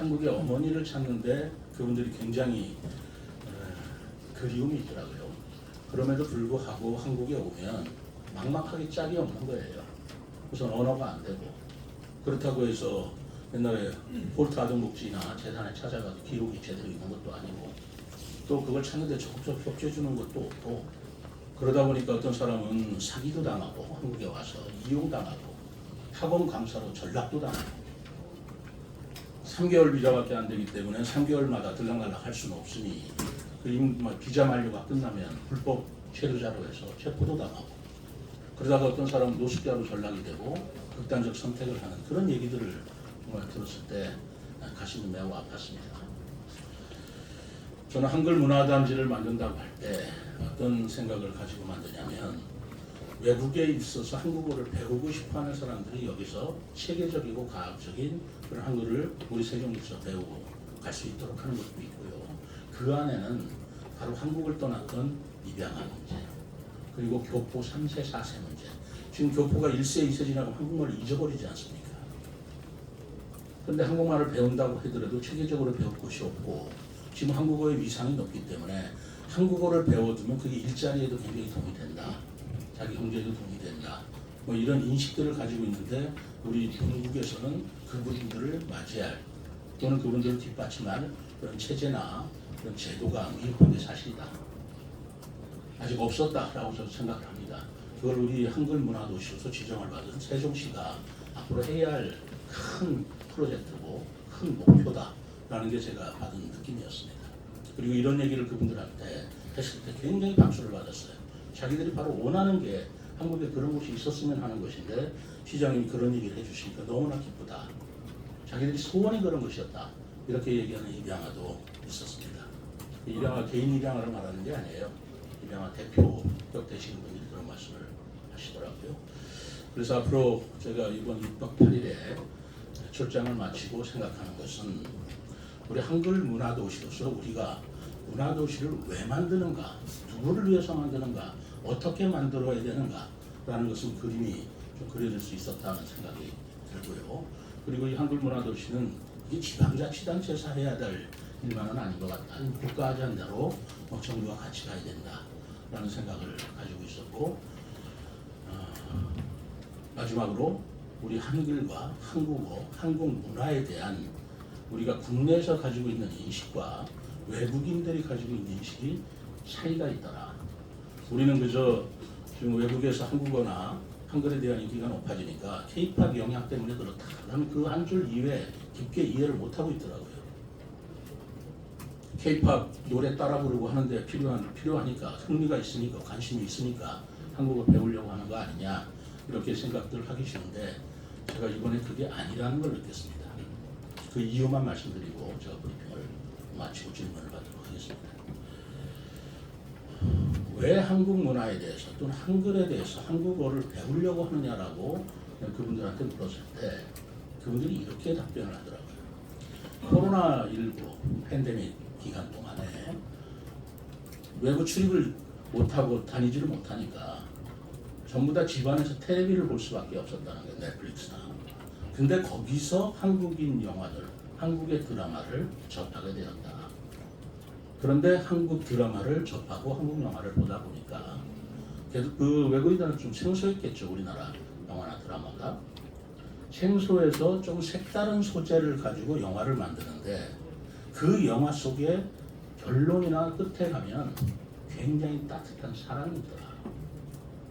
한국의 어머니를 찾는데 그분들이 굉장히 어, 그리움이 있더라고요. 그럼에도 불구하고 한국에 오면 막막하게 짝이 없는 거예요. 우선 언어가 안 되고 그렇다고 해서 옛날에 폴트 아동복지나 재단에 찾아가서 기록이 제대로 있는 것도 아니고 또 그걸 찾는데 적극적 협조해 주는 것도 없고 그러다 보니까 어떤 사람은 사기도 당하고 한국에 와서 이용당하고 학원 강사로 전락도 당하고 3개월 비자밖에 안 되기 때문에 3개월마다 들락날락 할 수는 없으니 그 임- 뭐 비자 만료가 끝나면 불법 체류자로 해서 체포도 당하고 그러다가 어떤 사람은 노숙자로 전락이 되고 극단적 선택을 하는 그런 얘기들을 정말 들었을 때 가슴이 매우 아팠습니다. 저는 한글 문화단지를 만든다고 할 때 어떤 생각을 가지고 만드냐면 외국에 있어서 한국어를 배우고 싶어하는 사람들이 여기서 체계적이고 과학적인 그런 한글을 우리 세종에서 배우고 갈 수 있도록 하는 것도 있고요. 그 안에는 바로 한국을 떠났던 입양아 문제, 그리고 교포 3세, 4세 문제. 지금 교포가 1세, 2세 지나고 한국말을 잊어버리지 않습니까? 그런데 한국말을 배운다고 하더라도 체계적으로 배울 곳이 없고 지금 한국어의 위상이 높기 때문에 한국어를 배워두면 그게 일자리에도 굉장히 도움이 된다. 자기 경제에도 도움이 된다. 뭐 이런 인식들을 가지고 있는데 우리 중국에서는 그분들을 맞이할 또는 그분들을 뒷받침할 그런 체제나 그런 제도가 미흡한 게 사실이다. 아직 없었다라고 저는 생각을 합니다. 그걸 우리 한글 문화 도시로서 지정을 받은 세종시가 앞으로 해야 할 큰 프로젝트고 큰 목표다라는 게 제가 받은 느낌이었습니다. 그리고 이런 얘기를 그분들한테 했을 때 굉장히 박수를 받았어요. 자기들이 바로 원하는 게 한국에 그런 곳이 있었으면 하는 것인데 시장님이 그런 얘기를 해주시니까 너무나 기쁘다. 자기들이 소원이 그런 것이었다. 이렇게 얘기하는 입양아도 있었습니다. 입양아 개인 입양아를 말하는 게 아니에요. 입양아 대표격 되시는 분들이 그런 말씀을 하시더라고요. 그래서 앞으로 제가 이번 6박 8일에 출장을 마치고 생각하는 것은 우리 한글 문화도시로서 우리가 문화도시를 왜 만드는가, 누구를 위해서 만드는가, 어떻게 만들어야 되는가라는 것은 그림이 좀 그려질 수 있었다는 생각이 들고요. 그리고 이 한글 문화 도시는 이 지방자치단체에서 해야 될 일만은 아닌 것 같다. 국가 아젠다로 뭐 정부와 같이 가야 된다라는 생각을 가지고 있었고 어, 마지막으로 우리 한글과 한국어, 한국 문화에 대한 우리가 국내에서 가지고 있는 인식과 외국인들이 가지고 있는 인식이 차이가 있더라. 우리는 그저 지금 외국에서 한국어나 한글에 대한 인기가 높아지니까 케이팝 영향 때문에 그렇다. 나는 그 한 줄 이외에 깊게 이해를 못하고 있더라고요. 케이팝 노래 따라 부르고 하는데 필요한 필요하니까 흥미가 있으니까 관심이 있으니까 한국어 배우려고 하는 거 아니냐 이렇게 생각들 하기 쉬운데 제가 이번에 그게 아니라는 걸 느꼈습니다. 그 이유만 말씀드리고 제가 브리핑을 마치고 질문을 받도록 하겠습니다. 왜 한국 문화에 대해서 또는 한글에 대해서 한국어를 배우려고 하느냐라고 그분들한테 물었을 때 그분들이 이렇게 답변을 하더라고요. 코로나19 팬데믹 기간 동안에 외부 출입을 못하고 다니지를 못하니까 전부 다 집안에서 텔레비를 볼 수밖에 없었다는 게 넷플릭스나. 근데 거기서 한국인 영화들, 한국의 드라마를 접하게 되었다. 그런데 한국 드라마를 접하고 한국 영화를 보다 보니까 계속 그 외국인들은 좀 생소했겠죠 우리나라 영화나 드라마가 생소해서 좀 색다른 소재를 가지고 영화를 만드는데 그 영화 속에 결론이나 끝에 가면 굉장히 따뜻한 사랑이 있더라.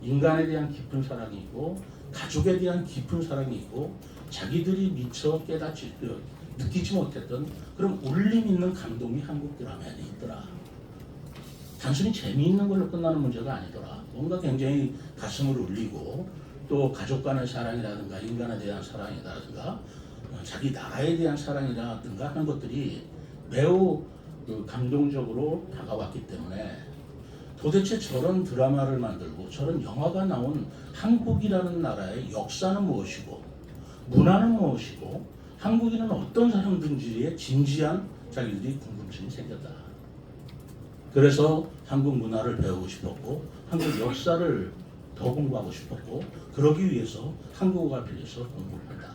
인간에 대한 깊은 사랑이 있고 가족에 대한 깊은 사랑이 있고 자기들이 미처 깨닫지 그, 느끼지 못했던 그런 울림 있는 감동이 한국 드라마에 있더라. 단순히 재미있는 걸로 끝나는 문제가 아니더라. 뭔가 굉장히 가슴을 울리고 또 가족 간의 사랑이라든가 인간에 대한 사랑이라든가 어, 자기 나라에 대한 사랑이라든가 하는 것들이 매우 그 감동적으로 다가왔기 때문에 도대체 저런 드라마를 만들고 저런 영화가 나온 한국이라는 나라의 역사는 무엇이고 문화는 무엇이고 한국인은 어떤 사람든지에 진지한 자기들이 궁금증이 생겼다. 그래서 한국 문화를 배우고 싶었고 한국 역사를 더 공부하고 싶었고 그러기 위해서 한국어가 필요해서 공부를 한다.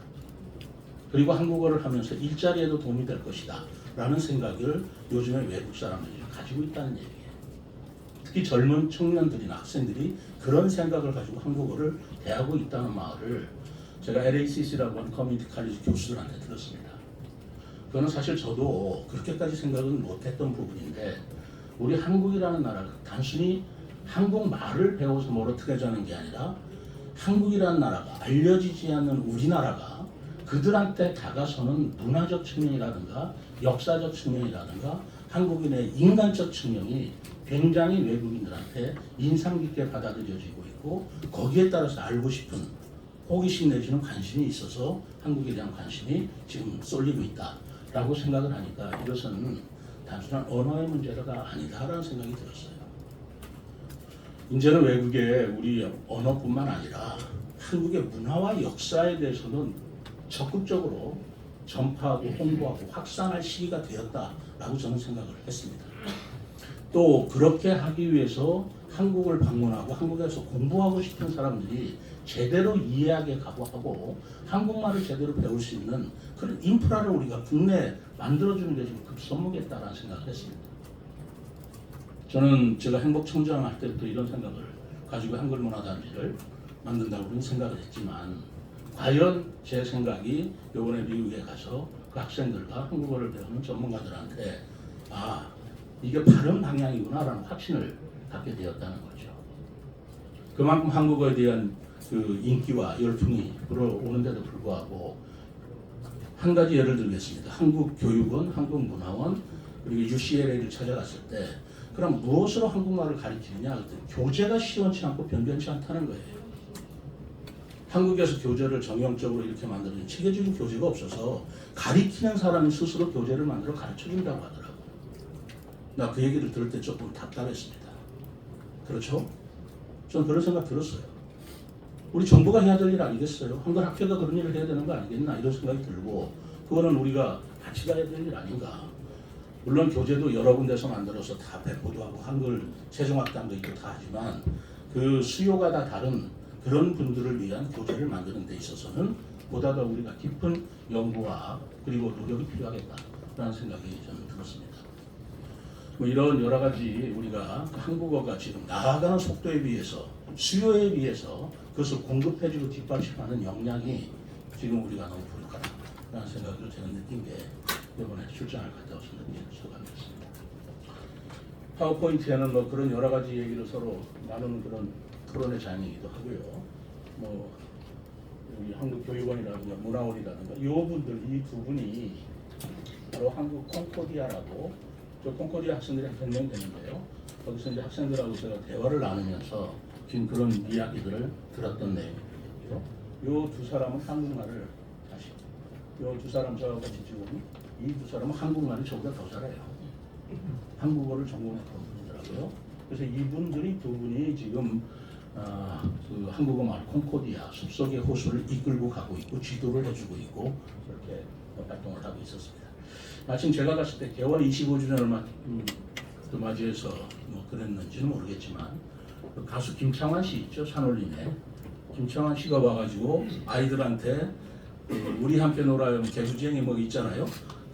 그리고 한국어를 하면서 일자리에도 도움이 될 것이다. 라는 생각을 요즘에 외국 사람들이 가지고 있다는 얘기예요. 특히 젊은 청년들이나 학생들이 그런 생각을 가지고 한국어를 대하고 있다는 말을 제가 LACC라고 하는 커뮤니티 칼리지 교수들한테 들었습니다. 그거는 사실 저도 그렇게까지 생각은 못했던 부분인데 우리 한국이라는 나라가 단순히 한국말을 배워서 뭘 어떻게 하자는 게 아니라 한국이라는 나라가 알려지지 않는 우리나라가 그들한테 다가서는 문화적 측면이라든가 역사적 측면이라든가 한국인의 인간적 측면이 굉장히 외국인들한테 인상 깊게 받아들여지고 있고 거기에 따라서 알고 싶은 호기심 내지는 관심이 있어서 한국에 대한 관심이 지금 쏠리고 있다라고 생각을 하니까 이것은 단순한 언어의 문제가 아니다라는 생각이 들었어요. 이제는 외국에 우리 언어뿐만 아니라 한국의 문화와 역사에 대해서는 적극적으로 전파하고 홍보하고 확산할 시기가 되었다라고 저는 생각을 했습니다. 또 그렇게 하기 위해서 한국을 방문하고 한국에서 공부하고 싶은 사람들이 제대로 이해하게 각오하고 한국말을 제대로 배울 수 있는 그런 인프라를 우리가 국내에 만들어주는 게 지금 급선무겠다라는 생각을 했습니다. 저는 제가 행복청장 할 때부터 이런 생각을 가지고 한글 문화단지를 만든다고 생각을 했지만 과연 제 생각이 이번에 미국에 가서 그 학생들과 한국어를 배우는 전문가들한테 아 이게 바른 방향이구나라는 확신을 갖게 되었다는 거죠. 그만큼 한국어에 대한 그 인기와 열풍이 불어오는데도 불구하고 한 가지 예를 들겠습니다. 한국교육원, 한국문화원 그리고 UCLA를 찾아갔을 때 그럼 무엇으로 한국말을 가르치느냐? 교재가 시원치 않고 변변치 않다는 거예요. 한국에서 교재를 정형적으로 이렇게 만드는 체계적인 교재가 없어서 가리키는 사람이 스스로 교재를 만들어 가르쳐 준다고 하더라고요. 나 그 얘기를 들을 때 조금 답답했습니다. 그렇죠? 전 그런 생각 들었어요. 우리 정부가 해야 될 일 아니겠어요? 한글 학회가 그런 일을 해야 되는 거 아니겠나 이런 생각이 들고 그거는 우리가 같이 가야 될 일 아닌가. 물론 교재도 여러 군데서 만들어서 다 배포도 하고 한글 세종학당도 있고 다 하지만 그 수요가 다 다른 그런 분들을 위한 교재를 만드는 데 있어서는 보다 더 우리가 깊은 연구와 그리고 노력이 필요하겠다라는 생각이 저는 들었습니다. 뭐 이런 여러 가지 우리가 한국어가 지금 나아가는 속도에 비해서 수요에 비해서 그것을 공급해주고 뒷받침하는 역량이 지금 우리가 너무 부족하다라는 생각을 제가 느낀 게 이번에 출장을 갔다 와서 느낀 소감이었습니다. 파워포인트에는 뭐 그런 여러 가지 얘기를 서로 나누는 그런 토론의 장이기도 하고요. 뭐 여기 한국교육원이라든가 문화원이라든가 이 분들 이 두 분이 바로 한국 콩코디아라고 저 콩코디아 학생들이 한 100명 되는데요. 거기서 이제 학생들하고 제가 대화를 나누면서 지금 그런 이야기들을 들었던 내용이고요. 이두 사람은 한국말을 다시 이두 사람 저하고 같이 지금 이 두 사람은 한국말이 저보다 더 잘해요. 한국어를 전공했던 분이더라고요. 그래서 이분들이 두 분이 지금 아, 그 한국어 말 콩코디아 숲속의 호수를 이끌고 가고 있고 지도를 해주고 있고 그렇게 활동을 하고 있었습니다. 마침 제가 갔을 때 개원 25주년을 맞, 음, 그 맞이해서 뭐 그랬는지는 모르겠지만 그 가수 김창완 씨 있죠 산울림에 김창완 씨가 와가지고 아이들한테 그 우리 함께 놀아요 개구쟁이 뭐 있잖아요.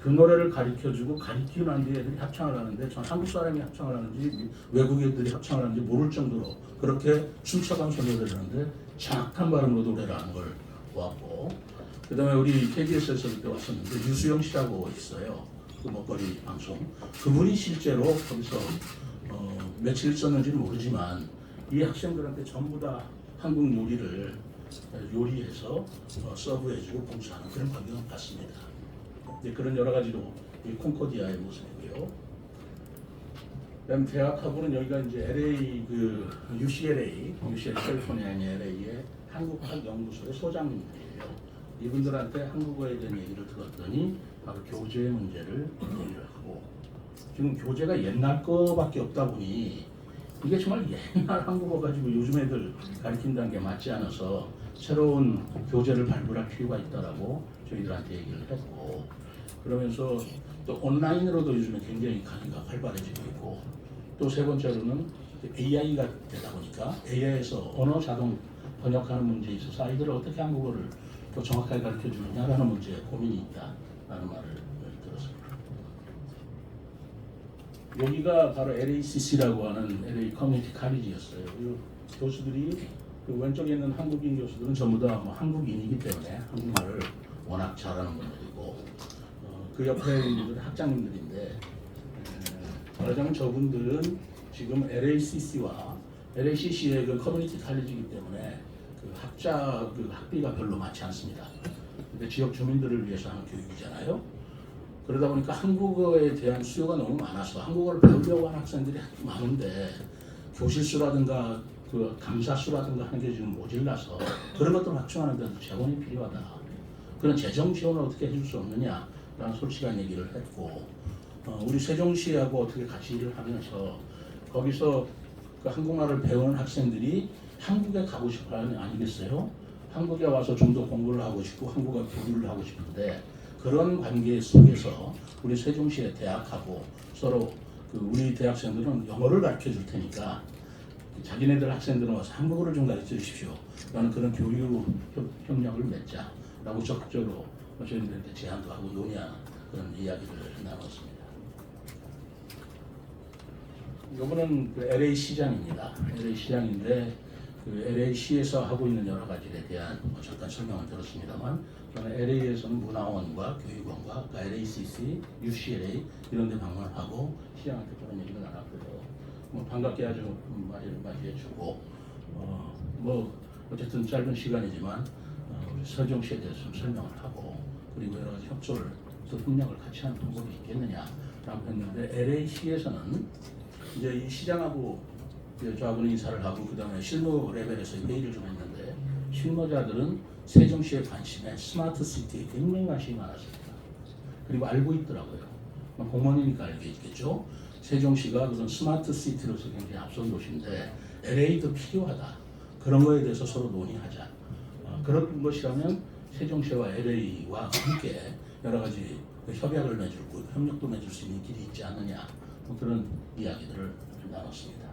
그 노래를 가르쳐주고 가르치고 난 뒤에 애들이 합창을 하는데 전 한국 사람이 합창을 하는지 외국 애들이 합창을 하는지 모를 정도로 그렇게 춤춰가면서 노래를 하는데 정확한 발음으로 노래를 하는 걸 보았고 그 다음에 우리 KBS에서 그때 왔었는데 유수영 씨라고 있어요 그 먹거리 방송 그분이 실제로 거기서 어, 며칠 있었는지는 모르지만 이 학생들한테 전부 다 한국 요리를 요리해서 어, 서브해주고 봉사하는 그런 광경을 봤습니다. 이제 그런 여러 가지로 이 콩코디아의 모습이고요. 그다음 대학하고는 여기가 이제 LA 그 UCLA, UCLA 캘리포니아 LA의 한국학 연구소의 소장님들이에요. 이분들한테 한국어에 대한 얘기를 들었더니 바로 교재 문제를 얘기를 하고 지금 교재가 옛날 거밖에 없다 보니 이게 정말 옛날 한국어 가지고 요즘 애들 가르친다는 게 맞지 않아서 새로운 교재를 발굴할 필요가 있다라고 저희들한테 얘기를 했고 그러면서 또 온라인으로도 요즘에 굉장히 강의가 활발해지고 있고 또 세 번째로는 AI가 되다 보니까 AI에서 언어 자동 번역하는 문제에 있어서 아이들을 어떻게 한국어를 더 정확하게 가르쳐 주느냐라는 문제에 고민이 있다라는 말을 들었습니다. 여기가 바로 LACC라고 하는 LA 커뮤니티 칼리지였어요. 이 교수들이 그 왼쪽에 있는 한국인 교수들은 전부 다 뭐 한국인이기 때문에 한국말을 워낙 잘하는 분들이고 어, 그 옆에 있는 분들은 학장님들인데 에, 말하자면 저분들은 지금 LACC와 LACC의 그 커뮤니티 칼리지이기 때문에 그 학자 그 학비가 별로 많지 않습니다. 근데 지역 주민들을 위해서 하는 교육이잖아요. 그러다 보니까 한국어에 대한 수요가 너무 많아서 한국어를 배우려고 하는 학생들이 많은데 교실 수라든가 그 강사 수라든가 하는 게 지금 모질라서 그런 것들 확충하는 데도 재원이 필요하다. 그런 재정 지원을 어떻게 해줄 수 없느냐 라는 솔직한 얘기를 했고 어, 우리 세종시하고 어떻게 같이 일을 하면서 거기서 그 한국말을 배우는 학생들이 한국에 가고 싶어 하는 아니겠어요? 한국에 와서 좀 더 공부를 하고 싶고 한국어 교류를 하고 싶은데 그런 관계 속에서 우리 세종시의 대학하고 서로 그 우리 대학생들은 영어를 가르쳐 줄 테니까 자기네들 학생들은 와서 한국어를 좀 가르쳐 주십시오. 라는 그런 교류 협- 협력을 맺자라고 적극적으로 저희들한테 제안도 하고 논의하는 그런 이야기를 나눴습니다. 이거는 그 LA 시장입니다. LA 시장인데 그 LA시에서 하고 있는 여러 가지에 대한 뭐 잠깐 설명을 들었습니다만 저는 LA에서는 문화원과 교육원과 그러니까 LACC, UCLA 이런 데 방문하고 시장한테 그런 얘기를 나눴고요. 뭐 반갑게 아주 맞이를 맞이해주고 어, 뭐 어쨌든 짧은 시간이지만 어, 우리 서정시에 대해서 좀 설명을 하고 그리고 여러 가지 협조를 또 협력을 같이 하는 방법이 있겠느냐라고 했는데 LA시에서는 이제 이 시장하고 저하고는 인사를 하고 그 다음에 실무 레벨에서 회의를 좀 했는데 실무자들은 세종시의 관심에 스마트 시티에 굉장히 관심이 많았습니다. 그리고 알고 있더라고요. 뭐 공무원이니까 알겠죠. 세종시가 그런 스마트 시티로서 굉장히 앞선 도시인데 LA도 필요하다. 그런 거에 대해서 서로 논의하자. 어, 그런 것이라면 세종시와 LA와 함께 여러 가지 그 협약을 맺고 협력도 맺을 수 있는 길이 있지 않느냐 뭐 그런 이야기들을 나눴습니다.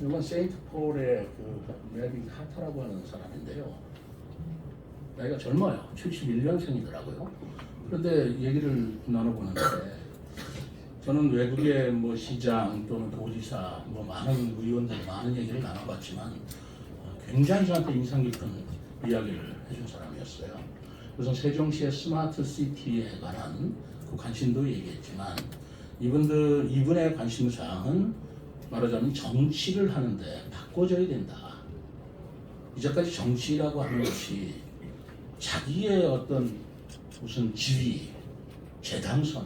이건 세인트 폴의 그 멜빈 카터라고 하는 사람인데요. 나이가 젊어요. 71년생이더라고요. 그런데 얘기를 나눠보는데 저는 외국의 뭐 시장 또는 도지사 뭐 많은 의원들 많은 얘기를 나눠봤지만 어, 굉장히 저한테 인상 깊은 이야기를 해준 사람이었어요. 그래서 세종시의 스마트 시티에 관한 그 관심도 얘기했지만 이분들 이분의 관심 사항은 말하자면 정치를 하는데 바꿔줘야 된다. 이제까지 정치라고 하는 것이 자기의 어떤 무슨 지위, 재당선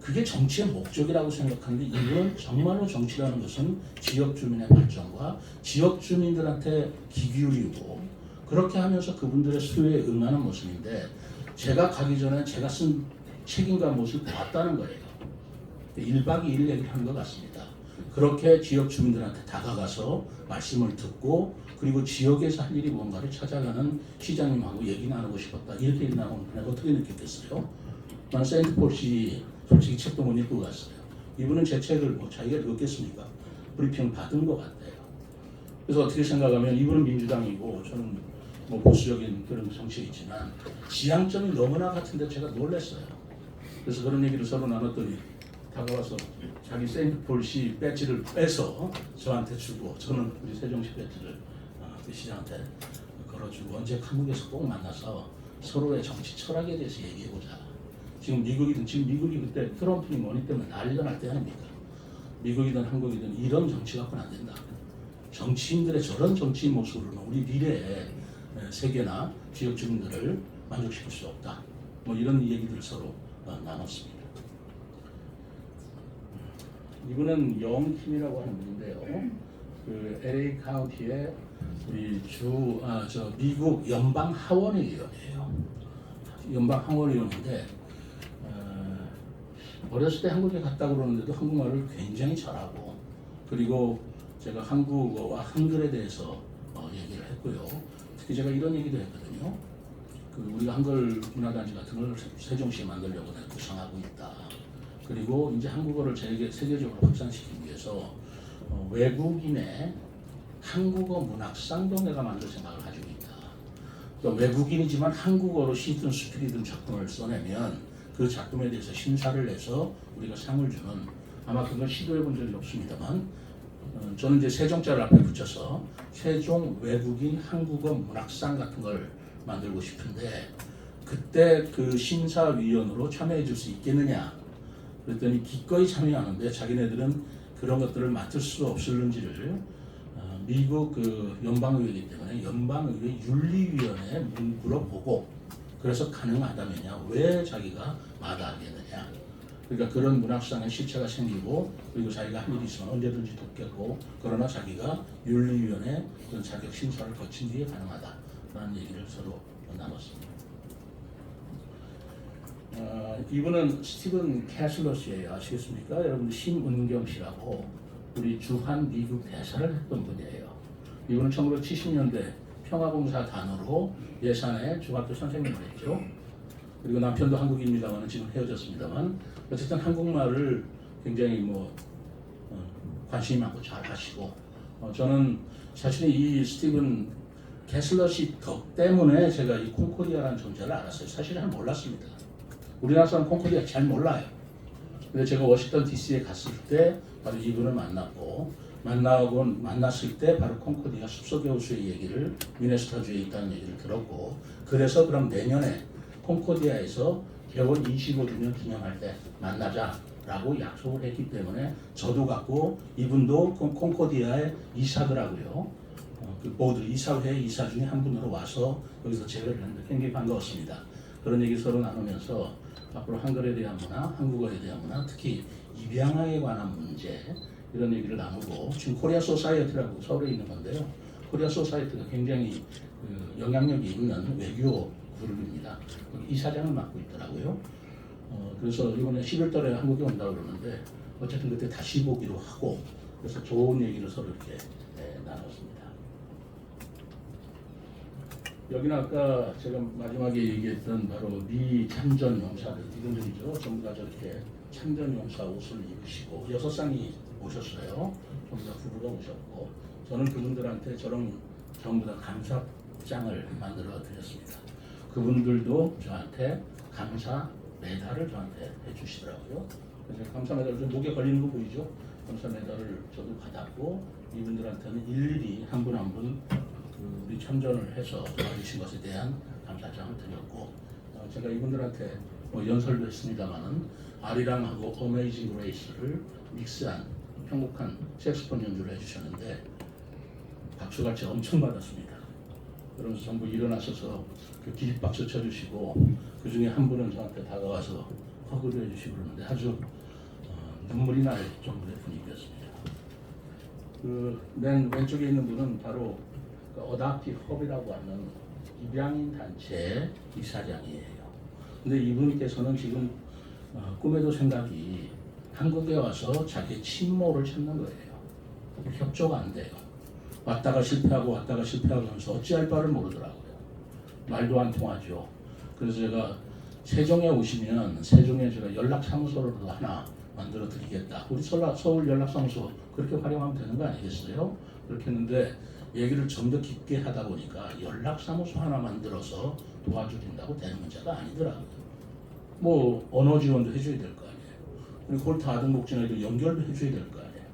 그게 정치의 목적이라고 생각하는데 이건 정말로 정치라는 것은 지역 주민의 발전과 지역 주민들한테 귀 기울이고 그렇게 하면서 그분들의 수요에 응하는 모습인데 제가 가기 전에 제가 쓴 책임과 모습을 봤다는 거예요. 1박 2일 얘기를 하는 것 같습니다. 그렇게 지역 주민들한테 다가가서 말씀을 듣고 그리고 지역에서 할 일이 뭔가를 찾아가는 시장님하고 얘기 나누고 싶었다. 이렇게 나누는 내가 어떻게 느꼈겠어요? 난 세인트폴시 솔직히 책도 못 읽고 갔어요. 이분은 제 책을 뭐 자기가 읽었겠습니까? 브리핑 받은 것 같아요. 그래서 어떻게 생각하면 이분은 민주당이고 저는 뭐 보수적인 그런 정치에 있지만 지향점이 너무나 같은데 제가 놀랐어요. 그래서 그런 얘기를 서로 나눴더니 다가와서 자기 세인트폴시 배지를 빼서 저한테 주고 저는 우리 세종시 배지를 어, 그 시장한테 걸어주고 언제 한국에서 꼭 만나서 서로의 정치 철학에 대해서 얘기해보자. 지금 미국이든 지금 미국이 그때 트럼프니 뭐니 때문에 난리가 날 때 아닙니까? 미국이든 한국이든 이런 정치 갖고는 안 된다. 정치인들의 저런 정치인 모습으로는 우리 미래의 세계나 지역 주민들을 만족시킬 수 없다. 뭐 이런 얘기들 서로 어, 나눴습니다. 이분은 영팀이라고 하는 분인데요. 그 LA 카운티의 우리 주, 아, 저 미국 연방 하원의원이에요. 연방 하원의원인데 어, 어렸을 때 한국에 갔다 그러는데도 한국말을 굉장히 잘하고 그리고 제가 한국어와 한글에 대해서 어, 얘기를 했고요. 특히 제가 이런 얘기도 했거든요. 그 우리가 한글 문화단지 같은 걸 세종시에 만들려고 구상하고 있다. 그리고 이제 한국어를 세계, 세계적으로 확산시키기 위해서 어, 외국인의 한국어 문학 쌍동회가 만들 생각을 가지고 있다. 그러니까 외국인이지만 한국어로 시든 스피리든 작품을 써내면 그 작품에 대해서 심사를 해서 우리가 상을 주는 아마 그건 시도해 본 적이 없습니다만 어, 저는 이제 세종자를 앞에 붙여서 세종 외국인 한국어 문학상 같은 걸 만들고 싶은데 그때 그 심사위원으로 참여해 줄 수 있겠느냐 그랬더니 기꺼이 참여하는데 자기네들은 그런 것들을 맡을 수 없을는지를 어, 미국 그 연방의회이기 때문에 연방의회 윤리위원회에 물어보고 그래서 가능하다면야 왜 자기가 마다하겠느냐 그러니까 그런 문학상의 실체가 생기고 그리고 자기가 할 일이 있으면 언제든지 돕겠고 그러나 자기가 윤리위원회 그런 자격 심사를 거친 뒤에 가능하다라는 얘기를 서로 나눴습니다. 어, 이분은 스티븐 캐슬러 씨예요. 아시겠습니까? 여러분 신은경 씨라고 우리 주한 미국 대사를 했던 분이에요. 이분은 1970년대 평화봉사 단으로 예산에 중학교 선생님을 했죠. 그리고 남편도 한국인입니다만 지금 헤어졌습니다만 어쨌든 한국말을 굉장히 뭐 어, 관심이 많고 잘 하시고 어, 저는 사실 이 스티븐 캐슬러 씨 덕 때문에 제가 이 콩코리아라는 존재를 알았어요. 사실 잘 몰랐습니다. 우리나라 사람 콩코리아 잘 몰라요. 근데 제가 워싱턴 DC에 갔을 때 바로 이분을 만났고 만나고 만났을 때 바로 콩코디아 숲속교수의 얘기를 미네소타주에 있다는 얘기를 들었고 그래서 그럼 내년에 콩코디아에서 개원 25주년 기념할 때 만나자라고 약속을 했기 때문에 저도 갔고 이분도 콩- 콩코디아의 이사더라고요. 어, 그 모두 이사회 이사 중에 한 분으로 와서 여기서 제외를 했는데 굉장히 반가웠습니다. 그런 얘기 서로 나누면서 앞으로 한글에 대한 문화, 한국어에 대한 문화, 특히 입양아에 관한 문제 이런 얘기를 나누고 지금 코리아 소사이어티라고 서울에 있는 건데요. 코리아 소사이어티가 굉장히 그 영향력이 있는 외교 그룹입니다. 이사장을 맡고 있더라고요. 어, 그래서 이번에 11월달에 한국에 온다고 그러는데 어쨌든 그때 다시 보기로 하고 그래서 좋은 얘기를 서로 이렇게 예, 나눴습니다. 여기는 아까 제가 마지막에 얘기했던 바로 미 참전 용사들 이분들이죠. 전부 다 저렇게 참전 용사 옷을 입으시고 여섯 쌍이 오셨어요. 전부 다 부부가 오셨고 저는 그분들한테 저런 전부 다 감사장을 만들어 드렸습니다. 그분들도 저한테 감사 메달을 저한테 해주시더라고요. 그래서 감사 메달을 좀 목에 걸리는 거 보이죠? 감사 메달을 저도 받았고 이분들한테는 일일이 한 분 한분 그 우리 참전을 해서 도와주신 것에 대한 감사장을 드렸고 어, 제가 이분들한테 뭐 연설도 했습니다마는 아리랑하고 어메이징 그레이스를 믹스한 행복한 색스폰 연주를 해주셨는데 박수같이 엄청 받았습니다. 그러면서 전부 일어나셔서 그 기립박수 쳐주시고 그 중에 한 분은 저한테 다가와서 허그도 해주시고 그러는데 아주 어, 눈물이 날 정도의 분위기였습니다. 그 맨 왼쪽에 있는 분은 바로 그 어답티 헙이라고 하는 입양인 단체 이사장이에요. 근데 이분께서는 지금 어, 꿈에도 생각이 한국에 와서 자기 친모를 찾는 거예요. 협조가 안 돼요. 왔다가 실패하고 왔다가 실패하고 하면서 어찌할 바를 모르더라고요. 말도 안 통하죠. 그래서 제가 세종에 오시면 세종에 제가 연락사무소를 하나 만들어 드리겠다. 우리 서울 연락사무소 그렇게 활용하면 되는 거 아니겠어요? 그렇게 했는데 얘기를 좀 더 깊게 하다 보니까 연락사무소 하나 만들어서 도와주린다고 되는 문제가 아니더라고요. 뭐 언어 지원도 해줘야 될 거 아니에요. 그리고 홀타 아동복지관에도 연결도 해줘야 될 거 아니에요.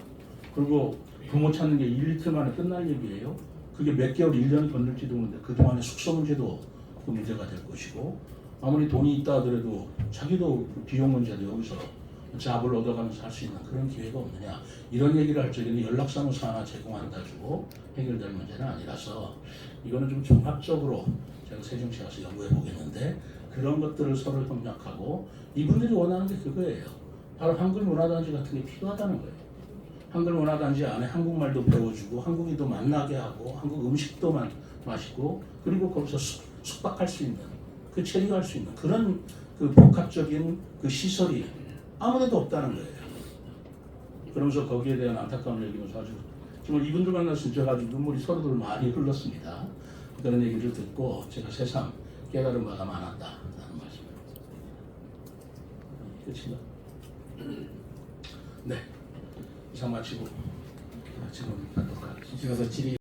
그리고 부모 찾는 게 1, 이틀 만에 끝날 얘기예요. 그게 몇 개월, 1년이 건들지도 모르는데 그동안에 숙소 문제도 그 문제가 될 것이고 아무리 돈이 있다 하더라도 자기도 그 비용 문제도 여기서 잡을 얻어가면서 할 수 있는 그런 기회가 없느냐. 이런 얘기를 할 적에는 연락사무소 하나 제공한다 주고 해결될 문제는 아니라서 이거는 좀 종합적으로 제가 세종시 가서 연구해 보겠는데 그런 것들을 서로 협력하고 이분들이 원하는 게 그거예요. 바로 한글 문화단지 같은 게 필요하다는 거예요. 한글 문화단지 안에 한국말도 배워주고 한국인도 만나게 하고 한국 음식도 마, 마시고 그리고 거기서 숙, 숙박할 수 있는 그 체류할 수 있는 그런 그 복합적인 그 시설이 아무데도 없다는 거예요. 그러면서 거기에 대한 안타까운 얘기면서 아주 정말 이분들 때 제가 아주 눈물이 서로들 많이 흘렀습니다. 그런 얘기를 듣고 제가 새삼 깨달은 바가 많았다 라는 말씀을 끝인가? 네 이상 마치고 지금 하도록 하겠습니다.